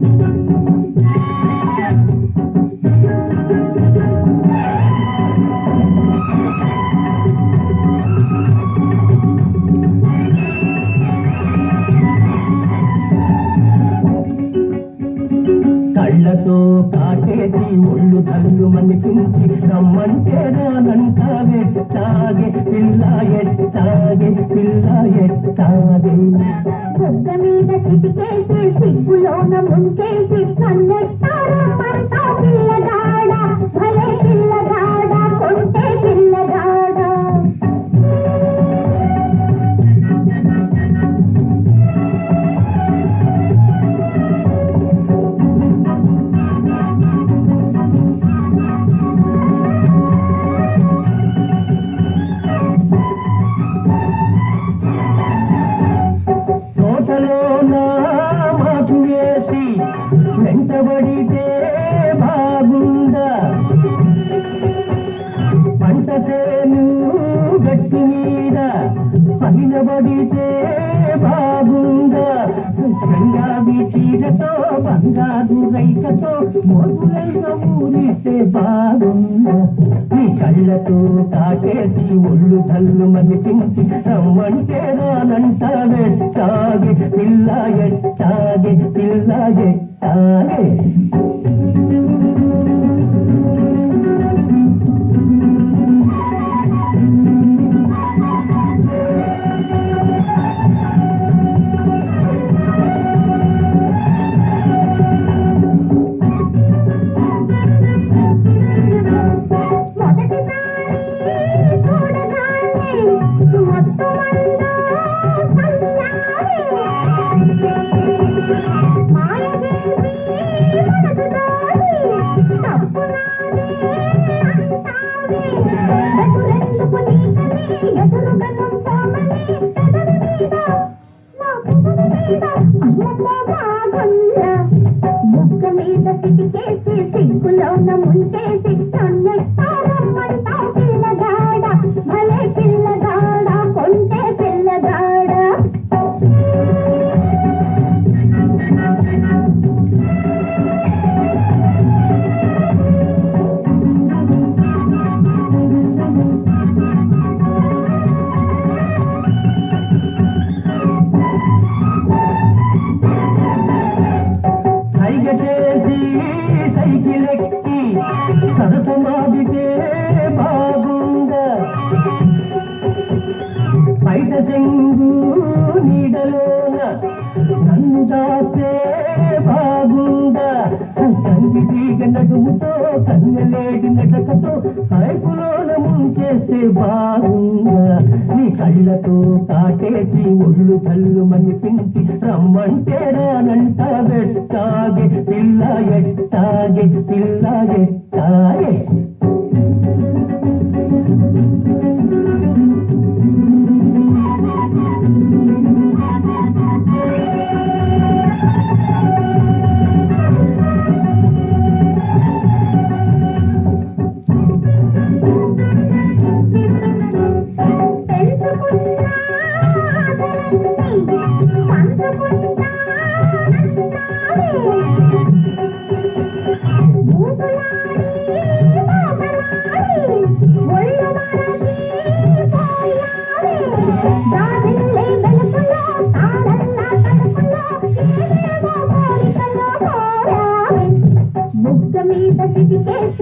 Thank you. కళ్ళతో కాటేసి ఒళ్ళు తల్లు మనిపించి రమ్మంటే రానంటావే తాగే పిల్ల ఎట్టాగే పిల్ల ఎట్టాగే బుగ్గ మీద చిటికేసి సిగ్గులోన ముంచేసి కన్నెట్ట రైకతో బంగారు రైకతో మోగులైన ఊరిస్తే బాగుందా నీ కళ్ళతో తాకేసి ఒళ్ళు తల్లు మనిపించి రమ్మంటే రానంటా వెట్టాగే పిల్ల ఎట్టాగి పిల్ల ఎట్టాగే. ముక్క మీద చిటికేసి సిగ్గులోన ముంచేసి నన్నెట్టారమ్మంటా సైకిల్ ఎక్కి మాదితే బాగుందా? బయట చెంగు నీడలోన నన్ను దాస్తే బాగుందా? తండ్రి తీగ నడుముతో కన్నెలేడి నడకతో కైపులోన ముంచేస్తే బాగుందా కళ్ళతో కాటేసి ఒళ్ళు తల్లు మనిపించి రమ్మంటే రానంట వెట్టాగే పిల్ల ఎట్టాగే పిల్ల ఎట్టాగే. బుగ్గ మీద చిటికేసి సిగ్గులోన